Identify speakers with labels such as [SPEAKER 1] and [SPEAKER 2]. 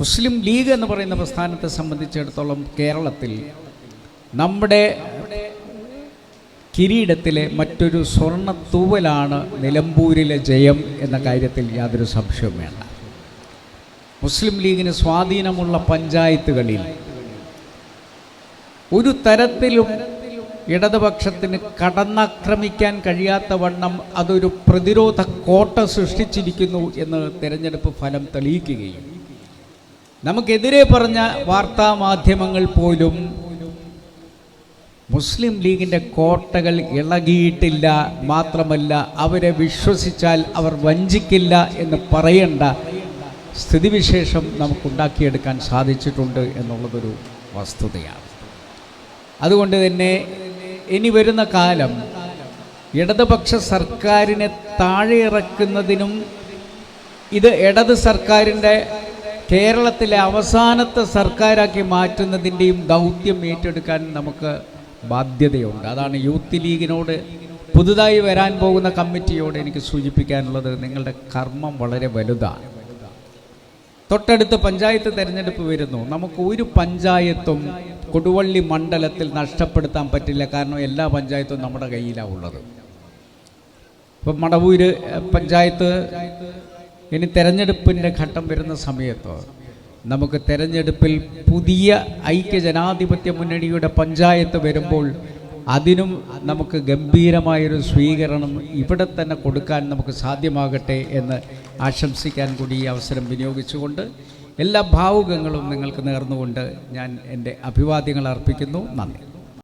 [SPEAKER 1] മുസ്ലിം league എന്ന് പറയുന്ന പ്രസ്ഥാനത്തെ സംബന്ധിച്ചിടത്തോളം കേരളത്തിൽ നമ്മുടെ കിരീടത്തിലെ മറ്റൊരു സ്വർണ തൂവലാണ് നിലമ്പൂരിലെ ജയം എന്ന കാര്യത്തിൽ യാതൊരു സംശയവും വേണ്ട. മുസ്ലിം ലീഗിന് സ്വാധീനമുള്ള പഞ്ചായത്തുകളിൽ ഒരു തരത്തിലും ഇടതുപക്ഷത്തിന് കടന്നാക്രമിക്കാൻ കഴിയാത്ത വണ്ണം അതൊരു പ്രതിരോധ കോട്ട സൃഷ്ടിച്ചിരിക്കുന്നു എന്ന് തെരഞ്ഞെടുപ്പ് ഫലം തെളിയിക്കുകയും നമുക്കെതിരെ പറഞ്ഞ വാർത്താ മാധ്യമങ്ങൾ പോലും മുസ്ലിം ലീഗിന്റെ കോട്ടകൾ ഇളകിയിട്ടില്ല മാത്രമല്ല അവരെ വിശ്വസിച്ചാൽ അവർ വഞ്ചിക്കില്ല എന്ന് പറയേണ്ട സ്ഥിതിവിശേഷം നമുക്കുണ്ടാക്കിയെടുക്കാൻ സാധിച്ചിട്ടുണ്ട് എന്നുള്ളതൊരു വസ്തുതയാണ്. അതുകൊണ്ട് തന്നെ ഇനി വരുന്ന കാലം ഇടതുപക്ഷ സർക്കാരിനെ താഴെ ഇറക്കുന്നതിനും ഇത് ഇടത് സർക്കാരിന്റെ കേരളത്തിലെ അവസാനത്തെ സർക്കാരാക്കി മാറ്റുന്നതിന്റെയും ദൗത്യം ഏറ്റെടുക്കാൻ നമുക്ക് ബാധ്യതയുണ്ട്. അതാണ് യൂത്ത് ലീഗിനോട് പുതുതായി വരാൻ പോകുന്ന കമ്മിറ്റിയോട് എനിക്ക് സൂചിപ്പിക്കാനുള്ളത് നിങ്ങളുടെ കർമ്മം വളരെ വലുതാണ്. തൊട്ടടുത്ത് പഞ്ചായത്ത് തിരഞ്ഞെടുപ്പ് വരുന്നു. നമുക്ക് ഒരു പഞ്ചായത്തും കൊടുവള്ളി മണ്ഡലത്തിൽ നഷ്ടപ്പെടുത്താൻ പറ്റില്ല. കാരണം എല്ലാ പഞ്ചായത്തും നമ്മുടെ കയ്യിലാണ് ഉള്ളത്. ഇപ്പം മടവൂര് പഞ്ചായത്ത് ഇനി തെരഞ്ഞെടുപ്പിന്റെ ഘട്ടം വരുന്ന സമയത്ത് നമുക്ക് തെരഞ്ഞെടുപ്പിൽ പുതിയ ഐക്യ ജനാധിപത്യ മുന്നണിയുടെ പഞ്ചായത്ത് വരുമ്പോൾ അതിനും നമുക്ക് ഗംഭീരമായൊരു സ്വീകരണം ഇവിടെ തന്നെ കൊടുക്കാൻ നമുക്ക് സാധ്യമാകട്ടെ എന്ന് ആശംസിക്കാൻ കൂടി ഈ അവസരം വിനിയോഗിച്ചുകൊണ്ട് എല്ലാ ഭാവുകങ്ങളും നിങ്ങൾക്ക് നേർന്നുകൊണ്ട് ഞാൻ എന്റെ അഭിവാദ്യങ്ങൾ അർപ്പിക്കുന്നു. നന്ദി.